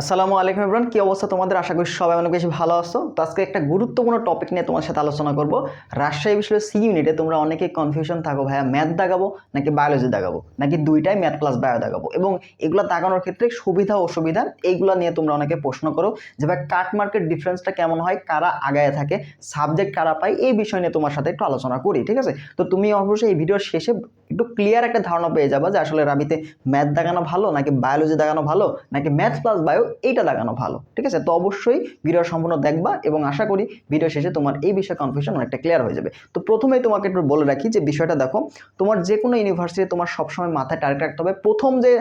আসসালামু আলাইকুম ইমরান কি অবস্থা তোমাদের? আশা করি সবাই অনেক বেশি ভালো আছো। তো আজকে একটা গুরুত্বপূর্ণ টপিক নিয়ে তোমার সাথে আলোচনা করব। রাজশাহী বিশ্বের সি ইউনিটে তোমরা অনেকে কনফিউশন থাকো, ভাইয়া ম্যাথ দাগাবো নাকি বায়োলজি দাগাবো নাকি দুইটাই ম্যাথ প্লাস বায়ো দাগাবো এবং এগুলো দাগানোর ক্ষেত্রে সুবিধা, অসুবিধা, এইগুলো নিয়ে তোমরা অনেকে প্রশ্ন করো যে, ভাই কাট মার্কেট ডিফারেন্সটা কেমন হয়? কারা আগায় থাকে? সাবজেক্ট কারা পায়? এই বিষয় নিয়ে তোমার সাথে একটু আলোচনা করি, ঠিক আছে? তো তুমি অবশ্যই এই ভিডিওর শেষে একটু ক্লিয়ার একটা ধারণা পেয়ে যাবা যে আসলে রাবিতে ম্যাথ দেখানো ভালো নাকি বায়োলজি দেখানো ভালো, নাকি ম্যাথ প্লাস বায়ো এইটা দেখানো ভালো, ঠিক আছে? তো অবশ্যই ভিডিও সম্পূর্ণ দেখবা এবং আশা করি ভিডিও শেষে তোমার এই বিষয়ে কনফিউশন অনেকটা ক্লিয়ার হয়ে যাবে। তো প্রথমেই তোমাকে একটু বলে রাখি যে বিষয়টা দেখো, তোমার যে কোনো ইউনিভার্সিটি তোমার সবসময় মাথায় টার্গেট রাখতে হবে। প্রথম যে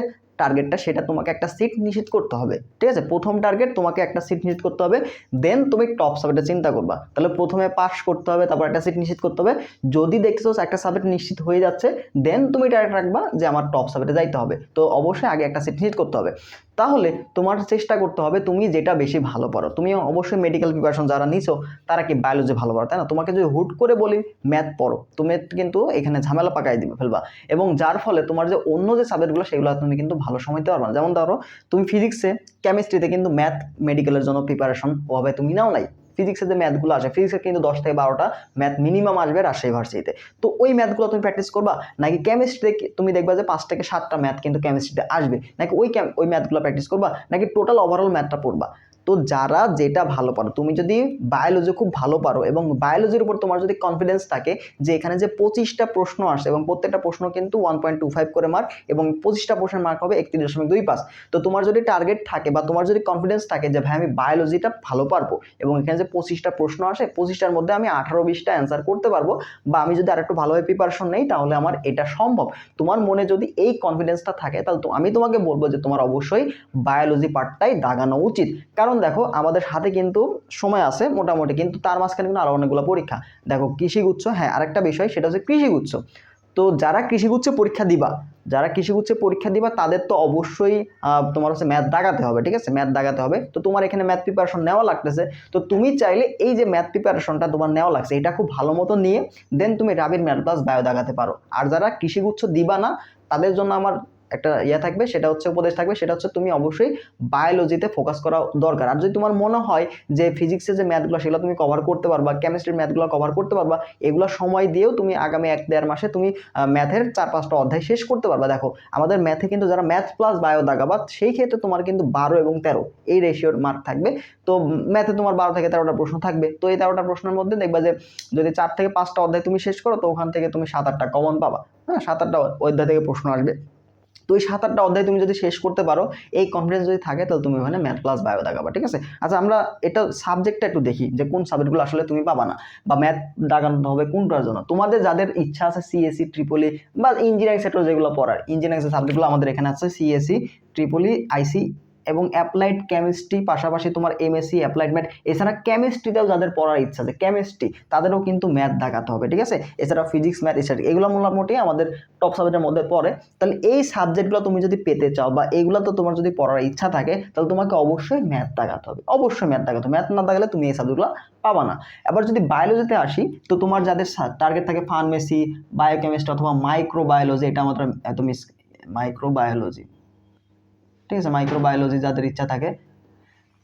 টার্গেটটা সেটা তোমাকে একটা সিট নিশ্চিত করতে হবে। ঠিক আছে? প্রথম টার্গেট তোমাকে একটা সিট নিশ্চিত করতে হবে দেন তুমি টপ সাবজেক্টে চিন্তা করবা। তাহলে প্রথমে পাস করতে হবে, তারপর একটা সিট নিশ্চিত করতে হবে। যদি দেখছ একটা সাবজেক্ট নিশ্চিত হয়ে যাচ্ছে দেন তুমি টার্গেট রাখবা যে আমার টপ সাবজেক্টে যাইতে হবে। তো অবশ্যই আগে একটা সিট নিশ্চিত করতে হবে। তাহলে তোমার চেষ্টা করতে হবে তুমি যেটা বেশি ভালো পারো। তুমি অবশ্যই মেডিকেল প্রিপারেশন যারা নিছো, তারা কি বায়োলজি ভালো পারো, তাই না? তোমাকে যদি হুট করে বলি ম্যাথ পড়ো, তুমি কিন্তু এখানে ঝামেলা পাকাই দিবে, ফেলবা। এবং যার ফলে তোমার যে অন্য যে সাবজেক্টগুলো সেগুলো তুমি কিন্তু ভালো সময় দিতে পারবে না। যেমন ধরো, তুমি ফিজিক্সে কেমিস্ট্রিতে কিন্তু ম্যাথ মেডিকেলের জন্য প্রিপারেশন ওভাবে তুমি নাও নাই। ফিজিক্সের যে ম্যাথগুলো আসে ফিজিক্সের কিন্তু দশ থেকে বারোটা ম্যাথ মিনিমাম আসবে রাজশাহী ভার্সিটিতে। তো ওই ম্যাথগুলো তুমি প্র্যাকটিস করবা, নাকি কেমিস্ট্রিতে তুমি দেখবা যে পাঁচ থেকে সাতটা ম্যাথ কিন্তু কেমিস্ট্রিতে আসবে, নাকি ওই ওই ম্যাথগুলো প্র্যাকটিস করবা, নাকি টোটাল ওভারঅল ম্যাথটা পড়বা? তো যারা যেটা ভালো পারো, তুমি যদি বায়োলজি খুব ভালো পারো এবং বায়োলজির উপর তোমার যদি কনফিডেন্স থাকে যে এখানে যে পঁচিশটা প্রশ্ন আসে এবং প্রত্যেকটা প্রশ্ন কিন্তু ওয়ান পয়েন্ট টু ফাইভ করে মার্ক এবং পঁচিশটা প্রশ্নের মার্ক হবে একত্রিশ দশমিক দুই পাঁচ। তো তোমার যদি টার্গেট থাকে বা তোমার যদি কনফিডেন্স থাকে যে ভাই আমি বায়োলজিটা ভালো পারব এবং এখানে যে পঁচিশটা প্রশ্ন আসে, পঁচিশটার মধ্যে আমি আঠারো বিশটা অ্যান্সার করতে পারব বা আমি যদি আর একটু ভালোভাবে প্রিপারেশন নেই তাহলে আমার এটা সম্ভব। তোমার মনে যদি এই কনফিডেন্সটা থাকে তাহলে আমি তোমাকে বলব যে তোমার অবশ্যই বায়োলজি পার্টটাই দাগানো উচিত। কারণ দেখো, আমাদের হাতে কিন্তু সময় আছে মোটামুটি, কিন্তু তার মাঝখানে কিন্তু আরও অনেকগুলো পরীক্ষা। দেখো, কৃষিগুচ্ছ হ্যাঁ আরেকটা বিষয়, সেটা হচ্ছে কৃষিগুচ্ছ। তো যারা কৃষিগুচ্ছে পরীক্ষা দিবা, যারা কৃষিগুচ্ছে পরীক্ষা দিবা, তাদের তো অবশ্যই তোমার হচ্ছে ম্যাথ দাগাতে হবে, ঠিক আছে? ম্যাথ দাগাতে হবে। তো তোমার এখানে ম্যাথ প্রিপারেশন নেওয়া লাগতেছে। তো তুমি চাইলে এই যে ম্যাথ প্রিপারেশনটা তোমার নেওয়া লাগছে, এটা খুব ভালো মতো নিয়ে দেন তুমি রাবির ম্যাথ প্লাস বায়ো দাগাতে পারো। আর যারা কৃষিগুচ্ছ দিবা না, তাদের জন্য আমার একটা ইয়ে থাকবে, সেটা হচ্ছে উপদেশ থাকবে, সেটা হচ্ছে তুমি অবশ্যই বায়োলজিতে ফোকাস করা দরকার। আর যদি তোমার মনে হয় যে ফিজিক্সের যে ম্যাথগুলো সেগুলো তুমি কভার করতে পারবা কেমিস্ট্রির ম্যাথগুলো কভার করতে পারবা, এগুলো সময় দিয়েও তুমি আগামী এক দেড় মাসে তুমি ম্যাথের চার পাঁচটা অধ্যায় শেষ করতে পারবা। দেখো, আমাদের ম্যাথে কিন্তু যারা ম্যাথ প্লাস বায়ো দাগাবা সেই ক্ষেত্রে তোমার কিন্তু বারো এবং তেরো, এই রেশিওর মার্ক থাকবে। তো ম্যাথে তোমার বারো থেকে তেরোটা প্রশ্ন থাকবে। তো এই তেরোটা প্রশ্নের মধ্যে দেখবা যে, যদি চার থেকে পাঁচটা অধ্যায় তুমি শেষ করো, তো ওখান থেকে তুমি সাত আটটা কমন পাবা। হ্যাঁ সাত আটটা অধ্যায় থেকে প্রশ্ন আসবে। তো এই সাত আটটা অধ্যায় তুমি যদি শেষ করতে পারো, এই কনফিডেন্স যদি থাকে, তাহলে তুমি ওখানে ম্যাথ প্লাস বায়ো দাগাবা ঠিক আছে? আচ্ছা আমরা এটা সাবজেক্টটা একটু দেখি যে কোন সাবজেক্টগুলো আসলে তুমি পাবা না, বা ম্যাথ দাগানো হবে কোনটার জন্য? তোমাদের যাদের ইচ্ছা আছে সিএসসি ট্রিপলি বা ইঞ্জিনিয়ারিং সেক্টর যেগুলো পড়ার ইঞ্জিনিয়ারিং সাবজেক্টগুলো আমাদের এখানে আছে সিএসসি ট্রিপলি আইসি এবং অ্যাপ্লাইড কেমিস্ট্রি পাশাপাশি তোমার এমএসসি অ্যাপ্লাইড ম্যাথ এছাড়া কেমিস্ট্রিতেও যাদের পড়ার ইচ্ছা আছে কেমিস্ট্রি তাদেরও কিন্তু ম্যাথ দেখাতে হবে, ঠিক আছে? এছাড়া ফিজিক্স ম্যাথ এছাড়া এগুলো মোটামুটি আমাদের টপ সাবজেক্টের মধ্যে পড়ে। তাহলে এই সাবজেক্টগুলো তুমি যদি পেতে চাও বা এইগুলো তো তোমার যদি পড়ার ইচ্ছা থাকে, তাহলে তোমাকে অবশ্যই ম্যাথ দেখাতে হবে, অবশ্যই ম্যাথ দেখাতে হবে। ম্যাথ না দেখালে তুমি এই সাবজেক্টগুলো পাবা না। এবার যদি বায়োলজিতে আসি, তো তোমার যাদের টার্গেট থাকে ফার্মেসি বায়োকেমিস্ট্রি অথবা মাইক্রোবায়োলজি এটা আমাদের এত মিস মাইক্রোবায়োলজি ঠিক আছে? মাইক্রোবায়োলজি যাদের ইচ্ছা থাকে,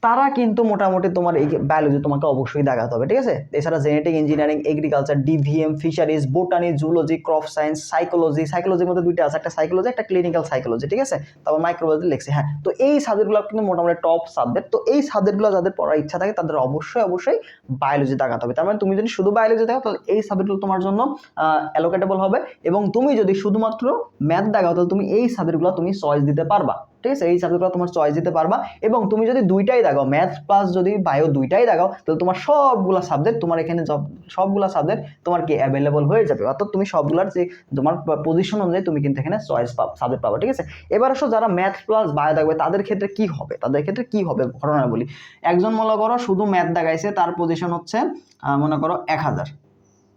তারা কিন্তু মোটামুটি তোমার এই বায়োলজি তোমাকে অবশ্যই দেখাতে হবে, ঠিক আছে? এছাড়া genetic engineering agriculture DVM fisheries botany zoology crop science psychology সাইকোলজির মধ্যে দুইটা আছে, একটা সাইকোলজি একটা ক্লিনিক্যাল সাইকোলজি ঠিক আছে? তারপর মাইক্রোবায়োলজি লিখছে হ্যাঁ। তো এই সাবজেক্টগুলো কিন্তু মোটামুটি টপ সাবজেক্ট তো এই সাবজেক্টগুলো যাদের পড়ার ইচ্ছা থাকে, তাদের অবশ্যই অবশ্যই বায়োলজি দেখাতে হবে। তার মানে তুমি যদি শুধু বায়োলজি দেখো তাহলে এই সাবজেক্টগুলো তোমার জন্য অ্যালোকেটেবল হবে এবং তুমি যদি শুধুমাত্র ম্যাথ দেখাও, তাহলে তুমি এই সাবজেক্টগুলো তুমি চয়েস দিতে পারবা। ঠিক আছে এই সাবজেক্টগুলো তোমার চয়েস দিতে পারবা। এবং তুমি যদি দুইটাই দেখাও ম্যাথ প্লাস যদি বায়ো দুইটাই দেখাও তাহলে তোমার সবগুলো সাবজেক্ট তোমার এখানে সবগুলো সাবজেক্ট তোমার কি অ্যাভেলেবল হয়ে যাবে। অর্থাৎ তুমি সবগুলোর যে তোমার পজিশন অনুযায়ী তুমি কিন্তু এখানে চয়েস পাব সাবজেক্ট পাবা, ঠিক আছে? এবার আসো যারা ম্যাথ প্লাস বায়ো দেখবে তাদের ক্ষেত্রে কি হবে? তাদের ক্ষেত্রে কি হবে? ঘটনা বলি। একজন মনে করো শুধু ম্যাথ দেখাইছে তার পজিশন হচ্ছে মনে করো এক হাজার।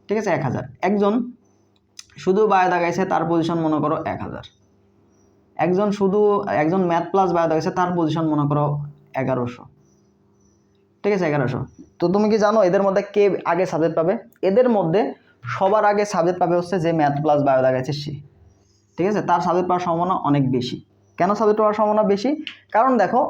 ঠিক আছে? এক হাজার। একজন শুধু বায়ো দেখাইছে তার পজিশন মনে করো এক হাজার। একজন শুধু একজন ম্যাথ প্লাস বায়ো দেখেছে তার পজিশন মনে করো এগারোশো। ঠিক আছে, এগারোশো। তো তুমি কি জানো এদের মধ্যে কে আগে সাবজেক্ট পাবে? এদের মধ্যে সবার আগে সাবজেক্ট পাবে হচ্ছে যে ম্যাথ প্লাস বায়ো দেখাচ্ছে সে। ঠিক আছে, তার সাবজেক্ট পাওয়ার সম্ভাবনা অনেক বেশি। কেন সাবজেক্ট পাওয়ার সম্ভাবনা বেশি? কারণ দেখো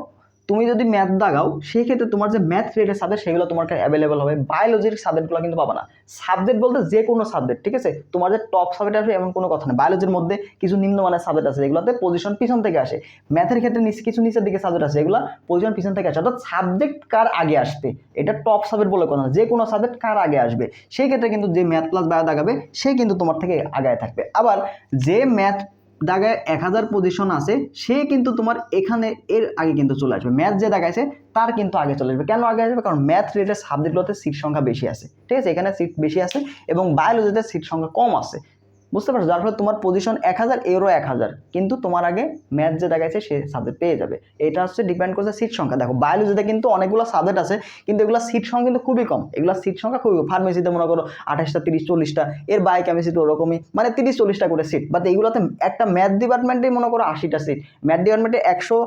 তুমি যদি ম্যাথ দাগাও সেই ক্ষেত্রে তোমার যে ম্যাথ রিলেটেড সাবজেক্ট সেগুলো তোমার কাছে অ্যাভেলেবল হবে বায়োলজির সাবজেক্টগুলো কিন্তু পাবা না। সাবজেক্ট বলতে যে কোনো সাবজেক্ট ঠিক আছে? তোমার যে টপ সাবজেক্ট আসবে এমন কোনো কথা না। বায়োলজির মধ্যে কিছু নিম্নমানের সাবজেক্ট আছে, যেগুলোতে পজিশন পিছন থেকে আসে। ম্যাথের ক্ষেত্রে কিছু নিচের দিকে সাবজেক্ট আছে, এগুলো পজিশন পিছন থেকে আসে। অর্থাৎ সাবজেক্ট কার আগে আসবে? এটা টপ সাবজেক্ট বলে কথা যে কোনো সাবজেক্ট কার আগে আসবে? সেই ক্ষেত্রে কিন্তু যে ম্যাথ প্লাস বায়ো দাগাবে, সে কিন্তু তোমার থেকে আগায় থাকবে। আবার যে ম্যাথ দাগায় এক হাজার পজিশন আছে, সে কিন্তু তোমার এখানে এর আগে কিন্তু চলে আসবে। ম্যাথ যে দেখাইছে, তার কিন্তু আগে চলে আসবে। কেন আগে আসবে? কারণ ম্যাথ রিলেটেড সাবজেক্টগুলোতে সিট সংখ্যা বেশি আছে। ঠিক আছে? এখানে সিট বেশি আছে এবং বায়োলজিতে সিট সংখ্যা কম আছে। বুঝতে পারছ? যার ফলে তোমার পজিশন এক হাজার, এরও এক হাজার। কিন্তু তোমার আগে ম্যাথ যে দেখাচ্ছে সে সাবজেক্ট পেয়ে যাবে। এটা হচ্ছে ডিপেন্ড করছে সিট সংখ্যা। দেখো বায়োলজিতে কিন্তু অনেকগুলো সাবজেক্ট আছে, কিন্তু এগুলো সিট সংখ্যা কিন্তু খুবই কম। এগুলো সিট সংখ্যা খুবই ফার্মেসিতে মনে করো আঠাশটা, তিরিশ, চল্লিশটা, এর বায়োকেমিস্ট্রিতে ওরকমই। মানে তিরিশ, চল্লিশটা করে সিট বাট এইগুলোতে একটা ম্যাথ ডিপার্টমেন্টেই মনে করো আশিটা সিট ম্যাথ ডিপার্টমেন্টে একশো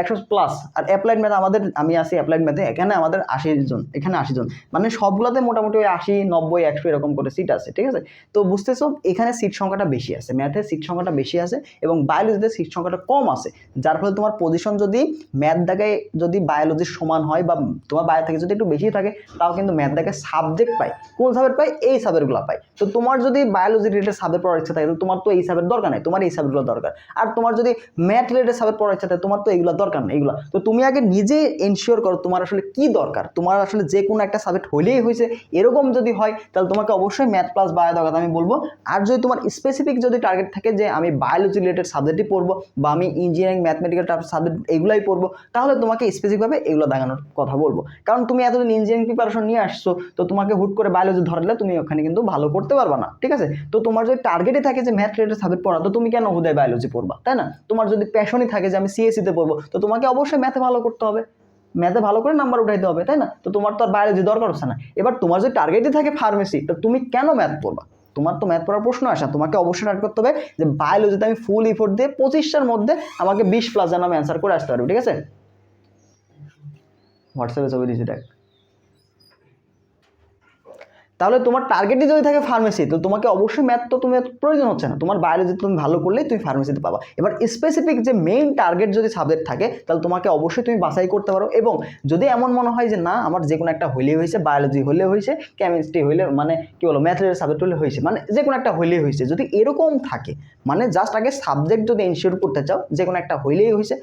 একশো প্লাস আর অ্যাপ্লাইড ম্যাথ আমাদের, আমি আছি অ্যাপ্লাইড ম্যাথে এখানে আমাদের আশি জন, এখানে আশি জন। মানে সবগুলোতে মোটামুটি ওই আশি, নব্বই, একশো এরকম করে সিট আছে, ঠিক আছে? তো বুঝতেছো, এখানে সিট সংখ্যাটা বেশি আছে ম্যাথের সিট সংখ্যাটা বেশি আছে এবং বায়োলজিতে সিট সংখ্যাটা কম আছে, যার ফলে তোমার পজিশন যদি ম্যাথ দাগায় যদি বায়োলজির সমান হয় বা তোমার বায়ো থেকে যদি একটু বেশি থাকে, তাও কিন্তু ম্যাথ দাগায় সাবজেক্ট পায়। কোন সাবজেক্ট পায়? এই সাবজেক্টগুলো পায়। তো তোমার যদি বায়োলজি রিলেটেড সাবজেক্ট পড়ার ইচ্ছা থাকে তোমার তো এই সাবজেক্ট দরকার নেই, তোমার এই সাবজেক্টগুলো দরকার। আর তোমার যদি ম্যাথ রিলেটেড সাবজেক্ট পড়ার ইচ্ছা থাকে, তোমার তো এইগুলো দরকার নেই, এগুলো। তো তুমি আগে নিজে এনশিওর করো তোমার আসলে কি দরকার। তোমার আসলে যে কোনো একটা সাবজেক্ট হলেই হয়েছে এরকম যদি হয়, তাহলে তোমাকে অবশ্যই ম্যাথ প্লাস বায়ো দরকার। আমি বলব, আর যদি তোমার স্পেসিফিক যদি টার্গেট থাকে যে আমি বায়োলজি রিলেটেড সাবজেক্টই পড়ব বা আমি ইঞ্জিনিয়ারিং ম্যাথমেটিক্যাল সাবজেক্ট এগুলাই পড়ব, তাহলে তোমাকে স্পেসিফিকভাবে এগুলো দেখানোর কথা বলব। কারণ তুমি এতদিন ইঞ্জিনিয়ারিং প্রিপারেশন নিয়ে আসছো, তো তোমাকে হুট করে বায়োলজি ধরলে তুমি ওখানে কিন্তু ভালো করতে পারবা না, ঠিক আছে? তো তোমার যদি টার্গেটে থাকে যে ম্যাথ রিলেটেড সাবজেক্ট পড়া, তো তুমি কেন হুদায় বায়োলজি পড়বা, তাই না? তোমার যদি প্যাশনই থাকে যে আমি সিএসসিতে পড়ব, তো তোমাকে অবশ্যই ম্যাথে ভালো করতে হবে। ম্যাথে ভালো করে নাম্বার উঠাইতে হবে, তাই না? তো তোমার তো আর বায়োলজি দরকার হচ্ছে না। এবার তোমার যদি টার্গেটই থাকে ফার্মেসি তো তুমি কেন ম্যাথ পড়বা? তোমার তো ম্যাথ পড়ার প্রশ্ন আসা তোমাকে অবশ্যই টার্গেট করতে হবে যে বায়োলজিতে আমি ফুল ইফোর্ট দিয়ে পঁচিশটার মধ্যে আমাকে বিশ প্লাস যেন আমি অ্যান্সার করে আসতে পারব, ঠিক আছে? হোয়াটসঅ্যাপে ছবি দিয়েছি, দেখ। তাহলে তোমার টার্গেটই যদি থাকে ফার্মেসি তো তোমাকে অবশ্যই ম্যাথ তো তুমি প্রয়োজন হচ্ছে না। তোমার বায়োলজি তুমি ভালো করলেই তুমি ফার্মেসিতে পাবা। এবার স্পেসিফিক যে মেইন টার্গেট যদি সাবজেক্ট থাকে, তাহলে তোমাকে অবশ্যই তুমি বাছাই করতে পারো এবং যদি এমন মনে হয় যে, না, আমার যে কোনো একটা হইলেই হয়েছে বায়োলজি হলে হয়েছে কেমিস্ট্রি হইলে মানে কি বলো ম্যাথের সাবজেক্ট হলে হয়েছে মানে যে কোনো একটা হইলেই হয়েছে। যদি এরকম থাকে মানে জাস্ট আগে সাবজেক্ট যদি এনশিওর করতে চাও যে কোনো একটা হইলেই হয়েছে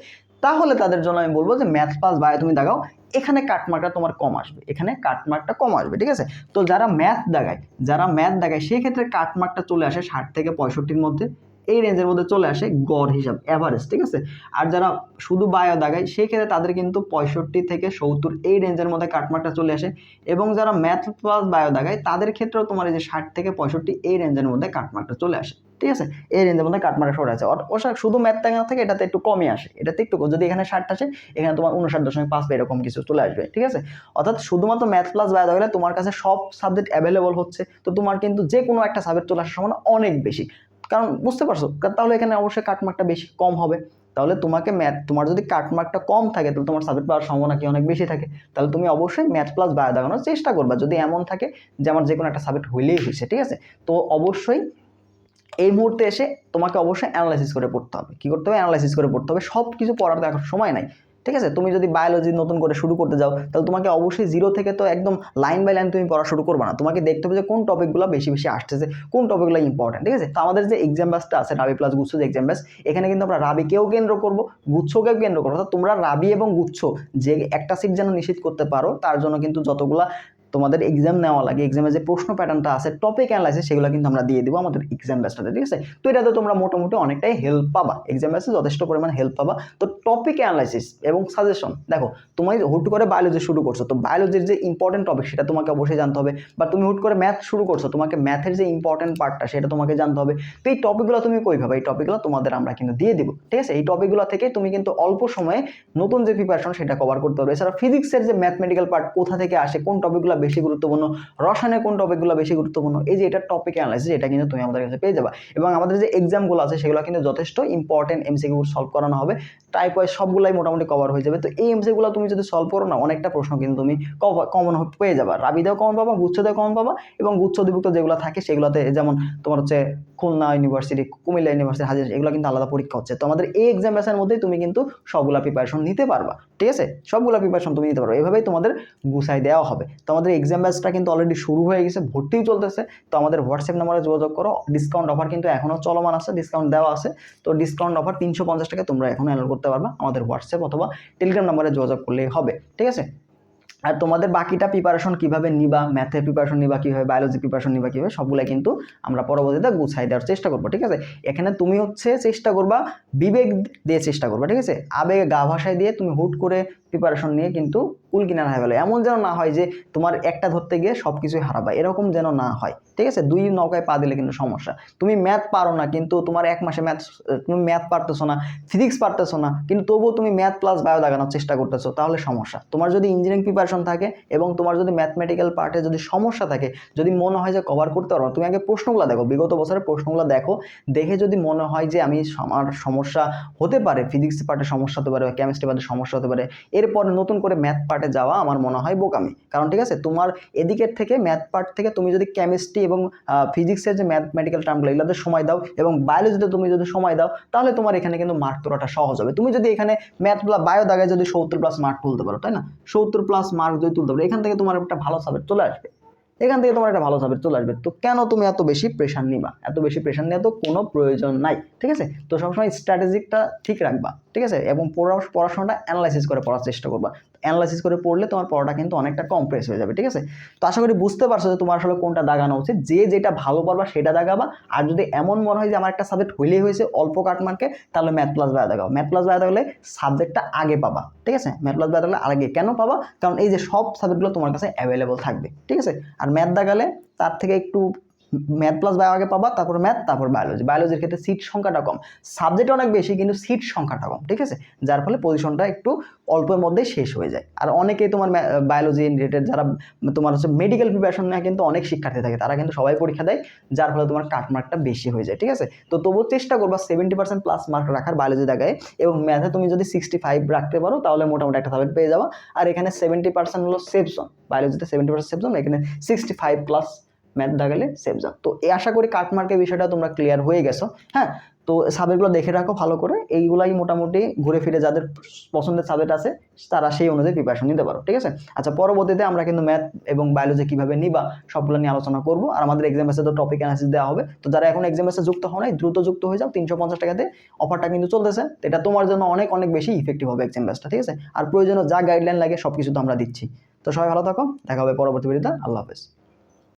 তাহলে তাদের জন্য আমি বলব যে ম্যাথ পাস বায়ো তুমি দেখাও, এখানে কাটমার্কটা তোমার কম আসবে। এখানে কাটমার্কটা কম আসবে, ঠিক আছে? তো যারা ম্যাথ দেখায়, যারা ম্যাথ দেখায় সেই ক্ষেত্রে কাটমার্কটা চলে আসে ষাট থেকে পঁয়ষট্টির মধ্যে, এই রেঞ্জের মধ্যে চলে আসে গড় হিসাব অ্যাভারেজ ঠিক আছে? আর যারা শুধু বায়ো দাগায় সেই ক্ষেত্রে তাদের কিন্তু পঁয়ষট্টি থেকে সত্তর এই রেঞ্জের মধ্যে কাটমার্কটা চলে আসে। এবং যারা ম্যাথ প্লাস বায়ো দাগায় তাদের ক্ষেত্রেও তোমার এই যে ষাট থেকে পঁয়ষট্টি এই রেঞ্জের মধ্যে কাটমার্কটা চলে আসে। ঠিক আছে? এই রেঞ্জের মধ্যে কাটমার্কটা সরে আছে। ওটা শুধু ম্যাথ দাগা থেকে, এটাতে একটু কমে আসে। এটাতে একটু যদি এখানে ষাট আসে, এখানে তোমার উনষাট দশমিক পাঁচ এরকম কিছু চলে আসবে, ঠিক আছে? অর্থাৎ শুধুমাত্র ম্যাথ প্লাস বায়ো দাগালে তোমার কাছে সব সাবজেক্ট অ্যাভেলেবল হচ্ছে। তো তোমার কিন্তু যে কোনো একটা সাবজেক্ট চলে আসার সম্ভাবনা অনেক বেশি। কারণ বুঝতে পারছ? তাহলে এখানে অবশ্যই কাটমার্কটা বেশি কম হবে। তাহলে তোমাকে ম্যাথ তোমার যদি কাটমার্কটা কম থাকে, তাহলে তোমার সাবজেক্ট পাওয়ার সম্ভাবনা কি অনেক বেশি থাকে? তাহলে তুমি অবশ্যই ম্যাথ প্লাস বায়ো দেখানোর চেষ্টা করবা। যদি এমন থাকে যে আমার যে কোনো একটা সাবজেক্ট হইলেই হয়েছে, ঠিক আছে? তো অবশ্যই এই মুহূর্তে এসে তোমাকে অবশ্যই অ্যানালাইসিস করে পড়তে হবে। কী করতে হবে? অ্যানালাইসিস করে পড়তে হবে। সব কিছু পড়ার দেখার সময় নাই। ঠিক আছে? তুমি যদি বায়োলজি নতুন করে শুরু করতে যাও, তাহলে তোমাকে অবশ্যই জিরো থেকে তো একদম লাইন বাই লাইন তুমি পড়া শুরু করবে না। তোমাকে দেখতে হবে যে কোন টপিকগুলো বেশি বেশি আসতেছে, কোন টপিকগুলো ইম্পর্টেন্ট ঠিক আছে? তো আমাদের যে এক্সাম ব্যাসটা আছে রাবি প্লাস গুচ্ছ যে এক্সাম ব্যাস এখানে কিন্তু আমরা রাবিকেও কেন্দ্র করব গুচ্ছকেও কেন্দ্র করব। অর্থাৎ তোমরা রাবি এবং গুচ্ছ যে একটা সিট যেন নিশ্চিত করতে পারো, তার জন্য কিন্তু যতগুলা তোমাদের এক্সাম নেওয়া লাগে এক্সামে যে প্রশ্ন প্যাটার্নটা আছে টপিক অ্যানালাইসিস সেগুলো কিন্তু আমরা দিয়ে দেবো আমাদের এক্সাম ব্যাচটাতে ঠিক আছে? তো এটাতে তোমরা মোটামুটি অনেকটাই হেল্প পাবা। এক্সাম ব্যাচে যথেষ্ট পরিমাণ হেল্প পাবা। তো টপিক অ্যানালাইসিস এবং সাজেশন দেখো তুমি হুট করে বায়োলজি শুরু করছ, তো বায়োলজির যে ইম্পর্টেন্ট টপিক সেটা তোমাকে অবশ্যই জানতে হবে। বা তুমি হুট করে ম্যাথ শুরু করছ, তোমাকে ম্যাথের যে ইম্পর্টেন্ট পার্টটা সেটা তোমাকে জানতে হবে। তো এই টপিকগুলো তুমি কই ভাবে? এই টপিকগুলো তোমাদের আমরা কিন্তু দিয়ে দেবো, ঠিক আছে? এই টপিকগুলো থেকে তুমি কিন্তু অল্প সময়ে নতুন যে প্রিপারেশন সেটা কভার করতে পারবে। এছাড়া ফিজিক্সের যে ম্যাথমেটিক্যাল পার্ট কোথা থেকে আসে, কোন টপিকগুলো বেশি গুরুত্বপূর্ণ, রসায়নের কোন টপিকগুলো বেশি গুরুত্বপূর্ণ, এই যে এটা টপিক অ্যানালাইসিস এটা কিন্তু তুমি আমাদের কাছে পেয়ে যাবা। এবং আমাদের যে এক্সামগুলো আছে, সেগুলো কিন্তু যথেষ্ট ইম্পর্টেন্ট এমসিকিউ সলভ করানো হবে। টাইপ ওয়াইজ সবগুলাই মোটামুটি কভার হয়ে যাবে। তো এই এমসিগুলো তুমি যদি সলভ করো না, অনেকটা প্রশ্ন কিন্তু তুমি কমন পেয়ে যাবা। রাবিদেও কমন পাবা গুচ্ছদেও কমন পাবা এবং গুচ্ছ অধিভুক্ত যেগুলো থাকে, সেগুলোতে যেমন তোমার হচ্ছে খুলনা ইউনিভার্সিটি কুমিল্লা ইউনিভার্সিটি হাজির, এগুলো কিন্তু আলাদা পরীক্ষা হচ্ছে। তো আমাদের এই এক্সাম ব্যাসের মধ্যেই তুমি কিন্তু সবগুলা প্রিপারেশন নিতে পারবা। ঠিক আছে? সবগুলা প্রিপারেশন তুমি নিতে পারবে। এভাবেই তোমাদের গুছাই দেওয়া হবে। তো আমাদের এক্সাম ব্যাচটা কিন্তু অলরেডি শুরু হয়ে গেছে, ভর্তিও চলতেছে। তো আমাদের হোয়াটসঅ্যাপ নাম্বারে যোগাযোগ করো। ডিসকাউন্ট অফার কিন্তু এখনও চলমান আছে ডিসকাউন্ট দেওয়া আছে। তো ডিসকাউন্ট অফার তিনশো পঞ্চাশ টাকা তোমরা এখন অ্যালাউ করতে পারবা আমাদের হোয়াটসঅ্যাপ অথবা টেলিগ্রাম নাম্বারে যোগাযোগ করলেই হবে, ঠিক আছে? আর তোমাদের বাকিটা প্রিপারেশন কীভাবে নিবা ম্যাথের প্রিপারেশন নিবা কীভাবে বায়োলজি প্রিপারেশন নিবা কীভাবে সবগুলো কিন্তু আমরা পরবর্তীতে গুছাই দেওয়ার চেষ্টা করব, ঠিক আছে? এখানে তুমি হচ্ছে চেষ্টা করবা বিবেক দিয়ে চেষ্টা করবে, ঠিক আছে? আবেগে গা ভাষায় দিয়ে তুমি হুট করে প্রিপারেশন নিয়ে কিন্তু কুল কিনার হয়ে গেলো। এমন যেন না হয় যে তোমার একটা ধরতে গিয়ে সব কিছুই হারাবা, এরকম যেন না হয়, ঠিক আছে? দুই নৌকায় পা দিলে কিন্তু সমস্যা। তুমি ম্যাথ পারো না, কিন্তু তোমার এক মাসে ম্যাথ তুমি ম্যাথ পারতেছো না ফিজিক্স পারতেছো না, কিন্তু তবুও তুমি ম্যাথ প্লাস বায়ো দাগানোর চেষ্টা করতেছো, তাহলে সমস্যা। তোমার যদি ইঞ্জিনিয়ারিং প্রিপারেশন থাকে এবং তোমার যদি ম্যাথমেটিক্যাল পার্টে যদি সমস্যা থাকে, যদি মনে হয় যে কভার করতে পারো তুমি আগে প্রশ্নগুলো দেখো, বিগত বছরের প্রশ্নগুলো দেখো, দেখে যদি মনে হয় যে আমি আমার সমস্যা হতে পারে ফিজিক্স পার্টে সমস্যা হতে পারে কেমিস্ট্রি পার্টে সমস্যা হতে পারে, এরপর নতুন করে ম্যাথ পার্টে যাওয়া আমার মনে হয় বোকামি। কারণ ঠিক আছে, তোমার এদিকের থেকে ম্যাথ পার্ট থেকে তুমি যদি কেমিস্ট্রি এবং ফিজিক্সের যে ম্যাথমেটিক্যাল টার্মগুলো এগুলোতে সময় দাও এবং বায়োলজিতে তুমি যদি সময় দাও, তাহলে তোমার এখানে কিন্তু মার্ক তোলাটা সহজ হবে। তুমি যদি এখানে ম্যাথ প্লাস বায়ো দাগায় যদি সত্তর প্লাস মার্ক তুলতে পারো, তাই না? সত্তর প্লাস মার্ক যদি তুলতে পারো, এখান থেকে তোমার একটা ভালো সাবজেক্ট চলে আসবে। এখান থেকে তোমার একটা ভালো সাবজেক্ট চলে আসবে। তো কেন তুমি এত বেশি প্রেশার নিবা? এত বেশি প্রেশার নেওয়া তো কোনো প্রয়োজন নাই, ঠিক আছে? তো সবসময় স্ট্র্যাটেজিকটা ঠিক রাখবা, ঠিক আছে? এবং পড়া- পড়াশোনাটা অ্যানালাইসিস করে পড়ার চেষ্টা করবা। অ্যানালাইসিস করে পড়লে তোমার পড়াটা কিন্তু অনেকটা কমপ্রেস হয়ে যাবে, ঠিক আছে? তো আশা করি বুঝতে পারছ যে তোমার আসলে কোনটা দাগানো উচিত। যে যেটা ভালো পারবা সেটা দাগাবা। আর যদি এমন মনে হয় যে আমার একটা সাবজেক্ট হইলেই হয়েছে অল্প কাট মার্কে তাহলে ম্যাথ প্লাস বায়ো দাগাও। ম্যাথ প্লাস বায়ো দাগলে সাবজেক্টটা আগে পাবা, ঠিক আছে? ম্যাথ প্লাস বায়ো দাগলে আগে কেন পাবা? কারণ এই যে সব সাবজেক্টগুলো তোমার কাছে অ্যাভেলেবল থাকবে, ঠিক আছে? আর ম্যাথ দাগালে তার থেকে একটু ম্যাথ প্লাস বায়ো আগে পাবা, তারপর ম্যাথ তারপর বায়োলজি বায়োলজির ক্ষেত্রে সিট সংখ্যাটা কম। সাবজেক্ট অনেক বেশি, কিন্তু সিট সংখ্যাটা কম, ঠিক আছে? যার ফলে পজিশনটা একটু অল্পের মধ্যেই শেষ হয়ে যায়। আর অনেকেই তোমার বায়োলজি রিলেটেড যারা তোমার হচ্ছে মেডিকেল প্রিপারেশন নেওয়া কিন্তু অনেক শিক্ষার্থী থাকে, তারা কিন্তু সবাই পরীক্ষা দেয়, যার ফলে তোমার কাট মার্কটা বেশি হয়ে যায়, ঠিক আছে? তো তবুও চেষ্টা করবা সেভেন্টি পার্সেন্ট প্লাস মার্ক রাখার বায়োলজি দেখায়, এবং ম্যাথে তুমি যদি সিক্সটি ফাইভ রাখতে পারো, তাহলে মোটামুটি একটা সাবজেক্ট পেয়ে যাবা। আর এখানে সেভেন্টি পার্সেন্ট হলো সেফ জোন বায়োলজিতে সেভেন্টি পার্সেন্ট সেফ জোন এখানে সিক্সটি ফাইভ প্লাস ম্যাথ দাগালে সেভ জোন তো এই আশা করি কাটমার্কের বিষয়টা তোমরা ক্লিয়ার হয়ে গেছো হ্যাঁ? তো সাবজেক্টগুলো দেখে রাখো ভালো করে। এইগুলাই মোটামুটি ঘুরে ফিরে যাদের পছন্দের সাবজেক্ট আছে, তারা সেই অনুযায়ী প্রিপারেশন নিতে পারো, ঠিক আছে? আচ্ছা পরবর্তীতে আমরা কিন্তু ম্যাথ এবং বায়োলজি কীভাবে নিবা, সবগুলো নিয়ে আলোচনা করব। আর আমাদের এক্সাম এসে তো টপিক অ্যানালিসিস দেওয়া হবে। তো যারা এখন এক্সাম এসে যুক্ত নাই, দ্রুত যুক্ত হয়ে যাও। তিনশো পঞ্চাশ টাকাতে অফারটা কিন্তু চলতেছে। এটা তোমার জন্য অনেক অনেক বেশি ইফেক্টিভ হবে এক্সাম ব্যাচটা ঠিক আছে? আর প্রয়োজনীয় যা গাইডলাইন লাগে সব কিছু তো আমরা দিচ্ছি। তো সবাই ভালো থাকো। দেখা হবে পরবর্তী ভিডিওতে আল্লাহ হাফেজ।